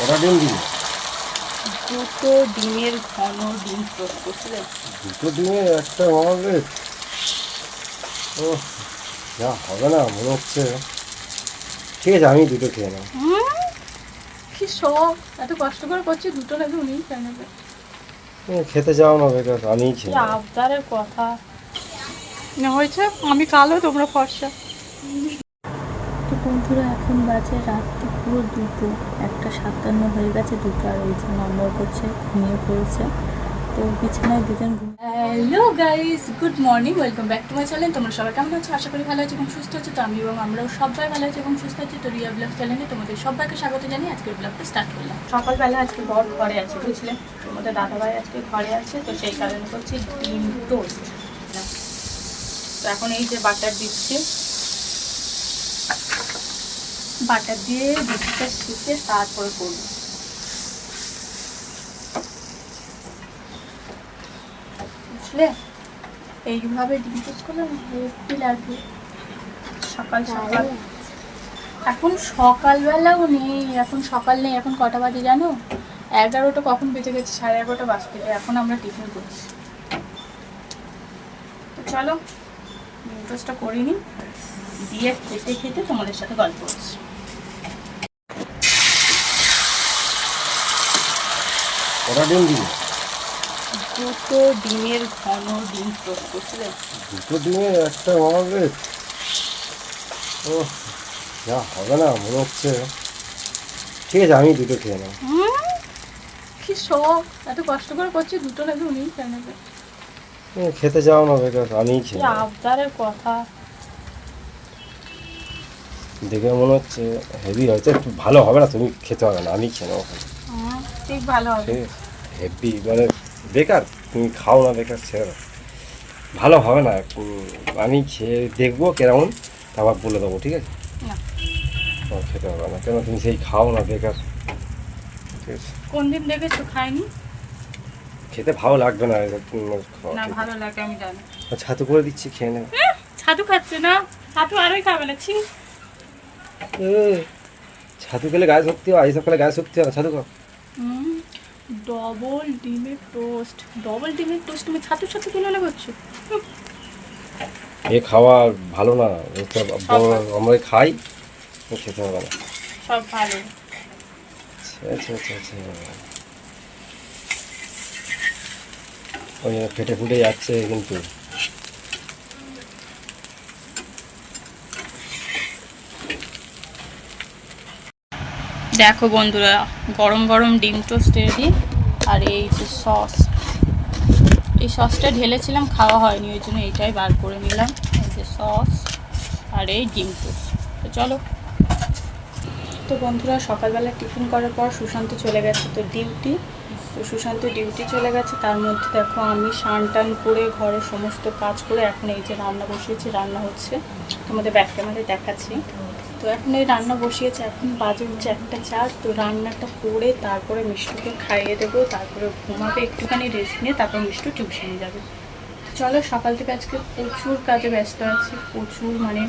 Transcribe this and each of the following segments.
কটা ডিম দিবি? দুটো ডিমের ঘন ডিম করতে দুটো ডিমে একটা অমলেট ও যা হবে না মনে হচ্ছে। ঠিক আছে আমি দুটো খেয়ে নেব। কি শখ এত কষ্ট করে করছি দুটো নাকি উনিই খেয়ে নেবে। খেতে যাও না বেকার আমিই খেয়ে আবদারের কথা। না হয়েছে আমি কালো তোমরা ফর্সা। বন্ধুরা, এখন বাজে রাত্রি পুরো দুটো। একটা সাতান্ন হয়ে গেছে, দুটো আর ওই যে নম্বর করছে, ঘুমিয়ে পড়েছে। তো বিছানায় দুজন hello guys good morning welcome back to my channel তোমরা সবাই কেমন আছো? আশা করি ভালো আছো এবং সুস্থ আছো। তো আমি এবং আমরাও সবাই ভালো আছি এবং সুস্থ আছি। তো রিয়া ব্লগ চ্যানেলে তোমাদের সবাইকে স্বাগত জানিয়ে আজকের ব্লগটা স্টার্ট করলাম। সকালবেলা আজকে বর ঘরে আছে, বুঝলে? তোমাদের দাদাভাই আজকে ঘরে আছে, তো সেই কারণে করছি ডিম টোস্ট। তো এখন এই যে বাটার দিচ্ছি বাটার দিয়ে ডিমটা শিখে তারপরে করব। বুঝলে? এইভাবে ডিম করলে হেভি লাগবে। সকাল সকাল। এখন সকালবেলাও নেই, এখন সকাল নেই, এখন কটা বাজে জানো? এগারোটা কখন বেজে গেছে? সাড়ে এগারোটা বাজতে। এখন আমরা টিফিন করছি। তো চলো, ডিম করিনি দিয়ে খেতে খেতে তোমাদের সাথে গল্প করছি। কটা ডিম দিবি? দুটো ডিমের ঘন ডিম টোস্ট দুটো ডিমে একটা অমলেট ও যা হবে না মনে হচ্ছে। ঠিক আছে আমি দুটো খেয়ে নেব। কি শখ এত কষ্ট করে করছি দুটো নাকি উনিই খেয়ে নেবে। খেতে যাও না বেকার আমিই খেয়ে আবদারের কথা। দেখে মনে হচ্ছে হেভি হয়তো একটু ভালো হবে না তুমি খেতে হবে না আমি খেয়ে নেব। ঠিক ভালো হবে। হেভি মানে বেকার তুমি খাও না বেকার ছেড়ে দাও। ভালো হবে না আমি খেয়ে দেখব কেমন তারপর বলে দেবো ঠিক আছে? না। খেতে হবে না কেন তুমি সেই খাও না বেকার? ঠিক আছে। কোন দিন দেখেছ? খাইনি? খেতে ভালো লাগবে না ভালো লাগে আমি জানি। ছাতু করে দিচ্ছি খেয়ে নেবে ছাতু খাচ্ছে না ছাতু আরোই খাবে না ছি। ছাতু খেলে গায়ে শক্তি হয় এইসব খেলে গায়ে শক্তি হয় না ছাতু খাও। ডবল ডিমের টোস্ট ডবল ডিমের টোস্ট তুমি ছাতুর সাথে তুলনা করছ এ খাওয়া ভালো না আমরা খাই খেতে হবে না। সব ভালো। আচ্ছা আচ্ছা আচ্ছা ওই ফেটে ফুটে যাচ্ছে কিন্তু। দেখো বন্ধুরা, গরম গরম ডিম টোস্ট রেডি। আর এই যে সস। এই সসটা ঢেলেছিলাম, খাওয়া হয়নি, ওই জন্য এইটাই বার করে নিলাম। এই যে সস আর এই ডিম টোস্ট। তো চলো। তো বন্ধুরা, সকালবেলা টিফিন করার পর সুশান্ত চলে গেছে তো ডিউটি। তো সুশান্ত ডিউটি চলে গেছে, তার মধ্যে দেখো আমি সান টান করে ঘরের সমস্ত কাজ করে এখন এই যে রান্না বসিয়েছি, রান্না হচ্ছে। তোমাদের ব্যাক ক্যামেরায় দেখাচ্ছি। তো এখন এই রান্না বসিয়েছে, এখন বাজে হচ্ছে একটা চার, তো রান্নাটা করে তারপরে মিষ্টুকে খাইয়ে দেবো, তারপরে ঘুমাবে, একটুখানি রেস্ট নিয়ে তারপর মিষ্টু টিউশনে যাবে। চলো, সকাল থেকে আজকে প্রচুর কাজে ব্যস্ত আছি, প্রচুর মানে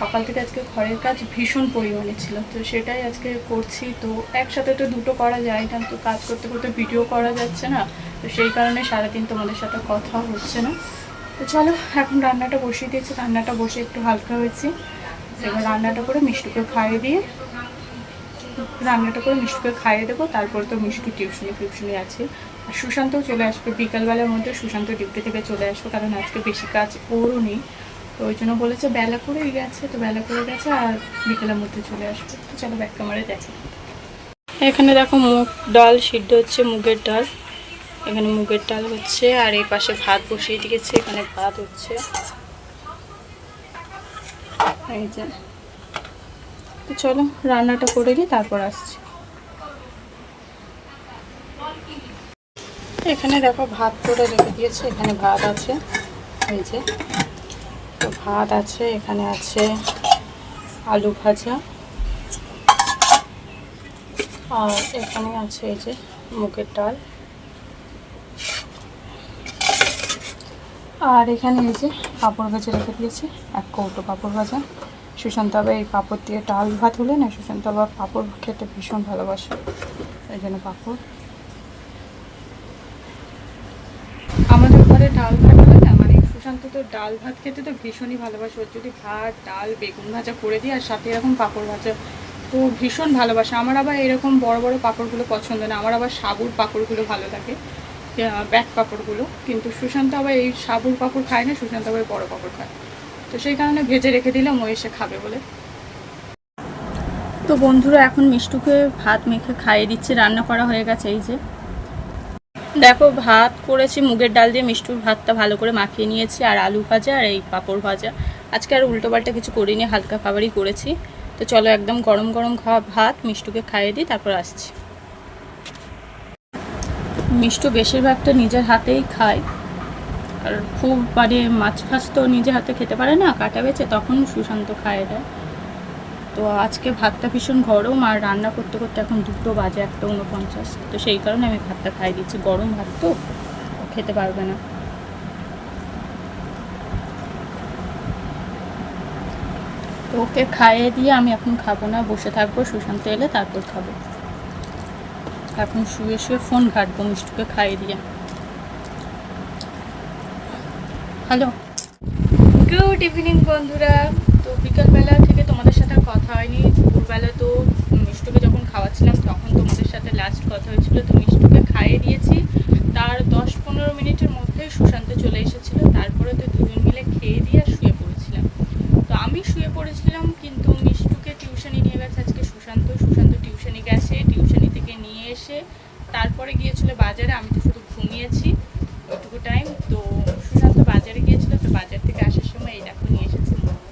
সকাল থেকে আজকে ঘরের কাজ ভীষণ পরিমাণে ছিল। তো সেটাই আজকে করছি। তো একসাথে তো দুটো করা যায় না, তো কাজ করতে করতে ভিডিও করা যাচ্ছে না। তো সেই কারণে সারাদিন তোমাদের সাথে কথা হচ্ছে না। তো চলো, এখন রান্নাটা বসিয়ে দিয়েছি। রান্নাটা বসে একটু হালকা হয়েছি। এবার রান্নাটা করে মিষ্টিকে খাইয়ে দিয়ে রান্নাটা করে মিষ্টুকে খাইয়ে দেবো। তারপর তো মিষ্টু টিউশনি ফিউশনি আছে। সুশান্তও চলে আসবে, বিকালবেলার মধ্যে সুশান্ত ডিউটি থেকে চলে আসবে, কারণ আজকে বেশি কাজ ওরও নেই তো ওই জন্য বলেছে বেলা করেই গেছে, তো বেলা করে গেছে আর বিকেলের মধ্যে চলে আসবে। তো চলো ব্যাক ক্যামেরায় দেখো। এখানে দেখো মুগ ডাল সিদ্ধ হচ্ছে, মুগের ডাল। এখানে মুগের ডাল হচ্ছে আর এই পাশে ভাত বসিয়ে দিয়েছে, এখানে ভাত হচ্ছে। তো চলো রান্নাটা করে নিই, তারপর আসছি। এখানে দেখো ভাত করে রেখে দিয়েছে, এখানে ভাত আছে, এই যে। তো ভাত আছে, এখানে আছে আলু ভাজা। আর এখানে আছে এই যে মুগের ডাল। আর এখানে এই যে পাঁপড় ভাজা রেখে দিয়েছি, এক কৌটো পাঁপড় ভাজা। সুশান্ত আবার এই পাঁপড় দিয়ে ডাল ভাত হলে না, সুশান্ত আবার পাঁপড় খেতে ভীষণ ভালোবাসে। এই জন্য পাঁপড় আমাদের ঘরে ডাল ভাত হলে মানে সুশান্ত তো ডাল ভাত খেতে তো ভীষণই ভালোবাসে। ওর যদি ভাত, ডাল, বেগুন ভাজা করে দিই, আর সাথে এরকম পাঁপড় ভাজা, তো ভীষণ ভালোবাসে। আমার আবার এরকম বড় বড় পাঁপড়গুলো পছন্দ না। আমার আবার সাবুর পাঁপড়গুলো ভালো লাগে ব্যাক পাঁপড়গুলো। কিন্তু সুশান্ত আবার এই সাবুর পাঁপড় খায় না, সুশান্ত আবার বড় পাঁপড় খায়। তো সেই কারণে ভেজে রেখে দিলাম, ও এসে খাবে বলে। তো বন্ধুরা, এখন মিষ্টুকে ভাত মেখে খাইয়ে দিচ্ছে। রান্না করা হয়ে গেছে, এই যে। দেখো, ভাত করেছি, মুগের ডাল দিয়ে মিষ্টুর ভাতটা ভালো করে মাখিয়ে নিয়েছি, আর আলু ভাজা, আর এই পাঁপড় ভাজা। আজকে আর উল্টোপাল্টা কিছু করিনি, হালকা খাবারই করেছি। তো চলো একদম গরম গরম খাওয়া ভাত, মিষ্টুকে খাইয়ে দিই, তারপর আসছি। মিষ্টু বেশিরভাগটা নিজের হাতেই খায়। আর খুব মানে মাছ ফাছ তো নিজে হাতে খেতে পারে না, কাটা বেছে তখন সুশান্ত খায় দেয় তো আজকে ভাতটা ভীষণ গরম আর রান্না করতে করতে এখন দুটো বাজে, একটা উনপঞ্চাশ তো সেই কারণে আমি ভাতটা খাই দিচ্ছি। গরম ভাত তো, খেতে পারবে না। তো ওকে খাইয়ে দিয়ে আমি এখন খাব না, বসে থাকব, সুশান্ত এলে তারপর খাব। এখন শুয়ে শুয়ে ফোন ঘাটবো মিষ্টুকে খাইয়ে দিয়ে। হ্যালো। গুড ইভিনিং বন্ধুরা তো বিকালবেলা থেকে তোমাদের সাথে আর কথা হয়নি। দুপুরবেলা তো মিষ্টুকে যখন খাওয়াচ্ছিলাম, তখন তোমাদের সাথে লাস্ট কথা হয়েছিল, তো মিষ্টুকে খাইয়ে দিয়েছি। তার দশ পনেরো মিনিটের মধ্যে সুশান্ত চলে এসেছিল। তারপরে তো দুজন মিলে খেয়ে দিয়ে আর শুয়ে পড়েছিলাম। তো আমি শুয়ে পড়েছিলাম, কিন্তু মিষ্টুকে টিউশনি নিয়ে গেছে আজকে সুশান্ত। সুশান্ত টিউশনি গেছে টিউশনি থেকে নিয়ে এসে তারপরে গিয়েছিল বাজারে। আমি তো শুধু ঘুমিয়েছি ওইটুকু টাইম তো সুশান্ত বাজারে গিয়েছিল তো বাজার থেকে আসার সময় এই দেখো নিয়ে এসেছে মোমো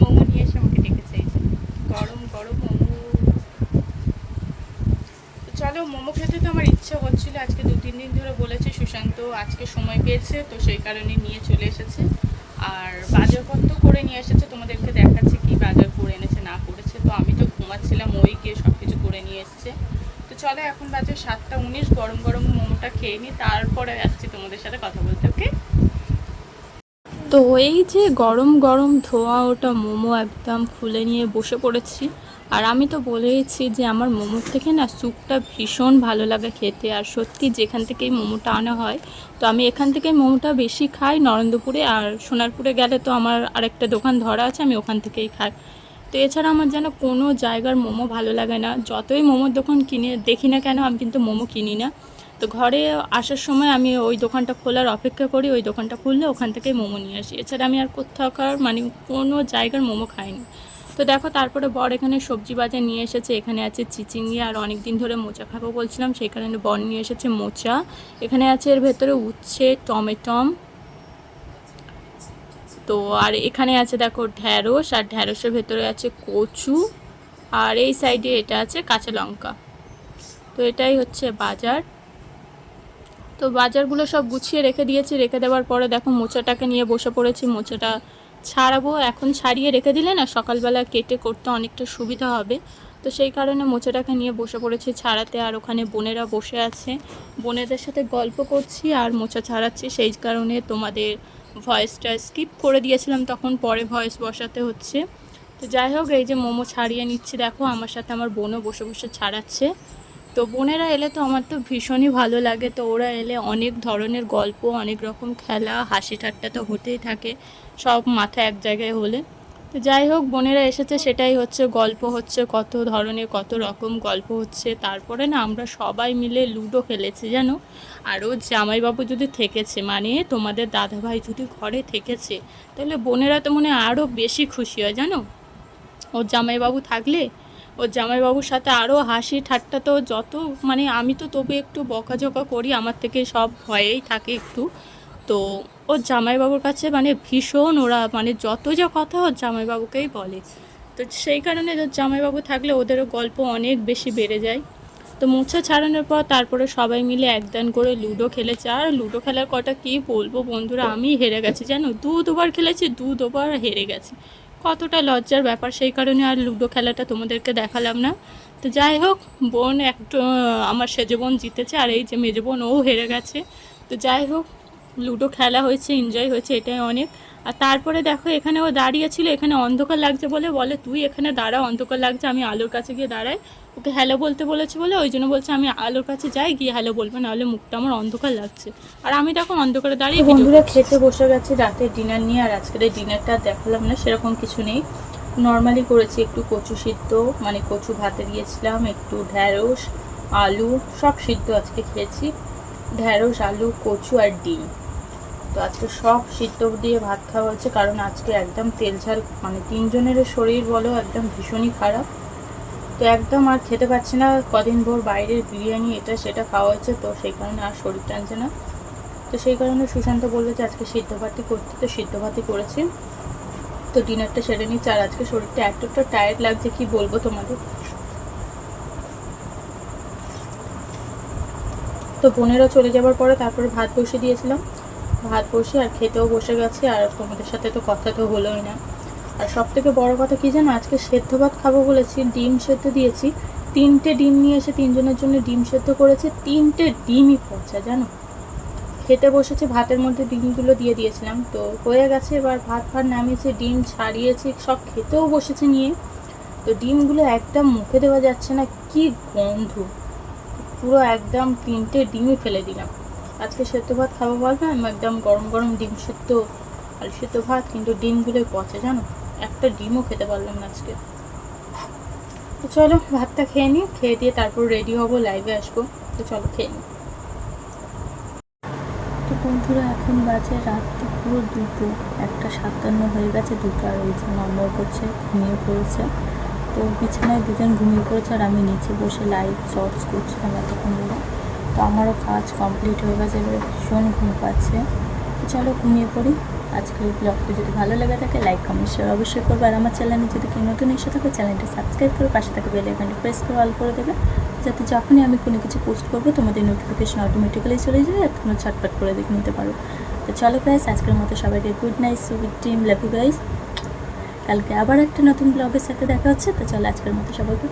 মোমো নিয়ে এসে আমাকে ডেকেছে এই যে গরম গরম মোমো তো চলো মোমো খেতে তো আমার ইচ্ছে হচ্ছিল, আজকে দু, তিন দিন ধরে বলেছে সুশান্ত আজকে সময় পেয়েছে, তো সেই কারণে নিয়ে চলে এসেছে। আর বাজারপত্র করে নিয়ে এসেছে, তোমাদেরকে দেখাচ্ছে কি বাজার করে এনেছে, না করেছে। তো আমি তো ঘুমাচ্ছিলাম, ওই গিয়ে সব কিছু করে নিয়ে এসছে। তো চলো, এখন বাজে সাতটা উনিশ, গরম গরম মোমোটা খেয়ে নিই তারপরে আসছি তোমাদের সাথে কথা বলতে, ওকে? তো এই যে গরম গরম ধোয়া ওটা মোমো একদম খুলে নিয়ে বসে পড়েছি। আর আমি তো বলেইছি যে আমার মোমোর থেকে না স্যুপটা ভীষণ ভালো লাগে খেতে। আর সত্যি যেখান থেকেই মোমোটা আনা হয়, তো আমি এখান থেকে মোমোটা বেশি খাই। নরেন্দ্রপুরে আর সোনারপুরে গেলে তো আমার আরেকটা দোকান ধরা আছে, আমি ওখান থেকেই খাই। তো এছাড়া আমার যেন কোনো জায়গার মোমো ভালো লাগে না। যতই মোমোর দোকান কিনে দেখি না কেন, আমি কিন্তু মোমো কিনি না। তো ঘরে আসার সময় আমি ওই দোকানটা খোলার অপেক্ষা করি, ওই দোকানটা খুললে ওখান থেকেই মোমো নিয়ে আসি। এছাড়া আমি আর কোথাকার মানে কোনো জায়গার মোমো খাইনি। তো দেখো, তারপরে বর এখানে সবজি বাজার নিয়ে এসেছে। এখানে আছে চিচিঙ্গি আর অনেক দিন ধরে মোচা খাব বলছিলাম, সেই কারণে বর নিয়ে এসেছে মোচা। এখানে আছে এর ভেতরে উচ্ছে, টমেটম। তো আর এখানে আছে দেখো ঢ্যাঁড়স, আর ঢ্যাঁড়সের ভেতরে আছে কচু। আর এই সাইডে এটা আছে কাঁচা লঙ্কা। তো এটাই হচ্ছে বাজার। তো বাজারগুলো সব গুছিয়ে রেখে দিয়েছি, রেখে দেওয়ার পরে দেখো মোচাটাকে নিয়ে বসে পড়েছি। মোচাটা ছাড়াবো, এখন ছাড়িয়ে রেখে দিলে না সকালবেলা কেটে করতে অনেকটা সুবিধা হবে। তো সেই কারণে মোচাটাকে নিয়ে বসে পড়েছি ছাড়াতে আর ওখানে বোনেরা বসে আছে। বোনেদের সাথে গল্প করছি আর মোচা ছাড়াচ্ছি, সেই কারণে তোমাদের ভয়েসটা স্কিপ করে দিয়েছিলাম, তখন পরে ভয়েস বসাতে হচ্ছে। তো যাই হোক, এই যে মোমো ছাড়িয়ে নিচ্ছি, দেখো আমার সাথে আমার বোনও বসে বসে ছাড়াচ্ছে। তো বোনেরা এলে তো আমার তো ভীষণই ভালো লাগে। তো ওরা এলে অনেক ধরনের গল্প, অনেক রকম খেলা, হাসি ঠাট্টা তো হতেই থাকে, সব মাথা এক জায়গায় হলে। তো যাই হোক, বোনেরা এসেছে, সেটাই হচ্ছে, গল্প হচ্ছে, কত ধরনের, কত রকম গল্প হচ্ছে। তারপরে না আমরা সবাই মিলে লুডো খেলেছি, জানো? আরও জামাইবাবু যদি থেকেছে মানে তোমাদের দাদাভাই যদি ঘরে থেকেছে, তাহলে বোনেরা তো মনে আরও বেশি খুশি হয়, জানো? ওর জামাইবাবু থাকলে ওর জামাইবাবুর সাথে আরও হাসি ঠাট্টা তো যত মানে আমি তো তবু একটু বকাঝকা করি, আমার থেকে সব ভয়েই থাকে একটু। তো ওর জামাইবাবুর কাছে মানে ভীষণ ওরা মানে যত যা কথা ওর জামাইবাবুকেই বলে। তো সেই কারণে ওর জামাইবাবু থাকলে ওদেরও গল্প অনেক বেশি বেড়ে যায়। তো মোছা ছাড়ানোর পর তারপরে সবাই মিলে একদান করে লুডো খেলেছে। আর লুডো খেলার কটা কী বলব বন্ধুরা আমি হেরে গেছি, জানো? দু দুবার খেলেছি, দু দুবার হেরে গেছি। কতটা লজ্জার ব্যাপার, সেই কারণে আর লুডো খেলাটা তোমাদেরকে দেখালাম না। তো যাই হোক, বোন একটু আমার সেজে বোন জিতেছে, আর এই যে মেজে বোন, ও হেরে গেছে। তো যাই হোক, লুডো খেলা হয়েছে এনজয় হয়েছে, এটাই অনেক। আর তারপরে দেখো এখানে ও দাঁড়িয়ে ছিল এখানে অন্ধকার লাগছে বলে বলে তুই এখানে দাঁড়া অন্ধকার লাগছে আমি আলোর কাছে গিয়ে দাঁড়াই। ওকে হ্যালো বলতে বলেছে বলে ওই জন্য বলছে আমি আলোর কাছে যাই গিয়ে হ্যালো বলব নাহলে মুখটা আমার অন্ধকার লাগছে। আর আমি তখন অন্ধকারে দাঁড়িয়ে বন্ধুরা খেতে বসে গেছে রাতে ডিনার নিয়ে আর আজকের এই ডিনারটা দেখালাম না সেরকম কিছু নেই। নর্মালি করেছি একটু কচু সিদ্ধ মানে কচু ভাতে দিয়েছিলাম একটু ঢ্যাঁড়স আলু সব সিদ্ধ আজকে খেয়েছি। ঢ্যাঁড়স আলু কচু আর ডিম। তো আজকে সব সিদ্ধ দিয়ে ভাত খাওয়া হচ্ছে কারণ আজকে একদম তেল ঝাল মানে তিনজনের শরীর বলো একদম ভীষণই খারাপ। তো একদম আর খেতে পাচ্ছি না, কদিন ভোর বাইরের বিরিয়ানি এটা সেটা খাওয়া হচ্ছে তো সেই কারণে আর শরীর টানছে না। তো সেই কারণে সুশান্ত বলল যে আজকে সিদ্ধ ভাতই করতে, তো সিদ্ধ ভাতই করেছি। তো ডিনারটা সেরে নিচ্ছি, আর আজকে শরীরটা এতটা টায়ার্ড লাগছে, কি বলব তোমাদের? তো বোনেরা চলে যাবার পরে তারপরে ভাত বসিয়ে দিয়েছিলাম। ভাত বসে আর খেতেও বসে গেছে, আর তোমাদের সাথে তো কথা তো হলোই না। আর সব থেকে বড় কথা কি জানো, আজকে সেদ্ধ ভাত খাব বলেছি, ডিম সেদ্ধ দিয়েছি। তিনটে ডিম নিয়ে এসে তিনজনের জন্য ডিম সেদ্ধ করেছে, তিনটে ডিমই পচা, জানো? খেতে বসেছে, ভাতের মধ্যে ডিমগুলো দিয়ে দিয়েছিলাম। তো হয়ে গেছে, এবার ভাত ভাত নামিয়েছে, ডিম ছাড়িয়েছে, সব খেতেও বসেছে নিয়ে। তো ডিমগুলো একদম মুখে দেওয়া যাচ্ছে না, কি গন্ধ! পুরো একদম তিনটে ডিমই ফেলে দিলাম। আজকে সেদ্ধ ভাত খাব বলবে? আমি একদম গরম গরম ডিম সেদ্ধ, আলু সেদ্ধ ভাত, কিন্তু ডিমগুলোই পচে, জানো? একটা ডিমও খেতে পারলাম না আজকে। তো চলো, ভাতটা খেয়ে নিই, খেয়ে দিয়ে তারপর রেডি হব লাইভে আসব। তো চলো, খেয়ে নিই। তো বন্ধুরা, এখন বাজে রাত পুরো দুটো। একটা সাতান্ন হয়ে গেছে, দুটো আর ওই যে নম্বর করছে, ঘুমিয়ে পড়েছে। তো বিছানায় দুজন ঘুমিয়ে পড়েছে আর আমি নিচে বসে লাইভ শর্টস করছিলাম এতক্ষণ ধরে তো আমারও কাজ কমপ্লিট হয়ে গেছে, এবারে ভীষণ ঘুম পাচ্ছে। চলো ঘুমিয়ে পড়ি। আজকের ব্লগটা যদি ভালো লেগে থাকে লাইক কমেন্ট শেয়ার অবশ্যই করবে। আর আমার চ্যানেলে যদি কেউ নতুন এসে থাকে চ্যানেলটা সাবস্ক্রাইব করে পাশে থাকে বেল আইকনটা প্রেস করে অল করে দেবে। যাতে যখনই আমি কোনো কিছু পোস্ট করব, তোমাদের নোটিফিকেশন অটোমেটিক্যালি চলে যাবে আর তোমরা ছটপট করে দেখে নিতে পারো। তো চলো গাইস আজকের মতো সবাইকে good night sweet team love guys কালকে আবার একটা নতুন ব্লগের সাথে দেখা হচ্ছে। তো চলো আজকের মতো সবাইকে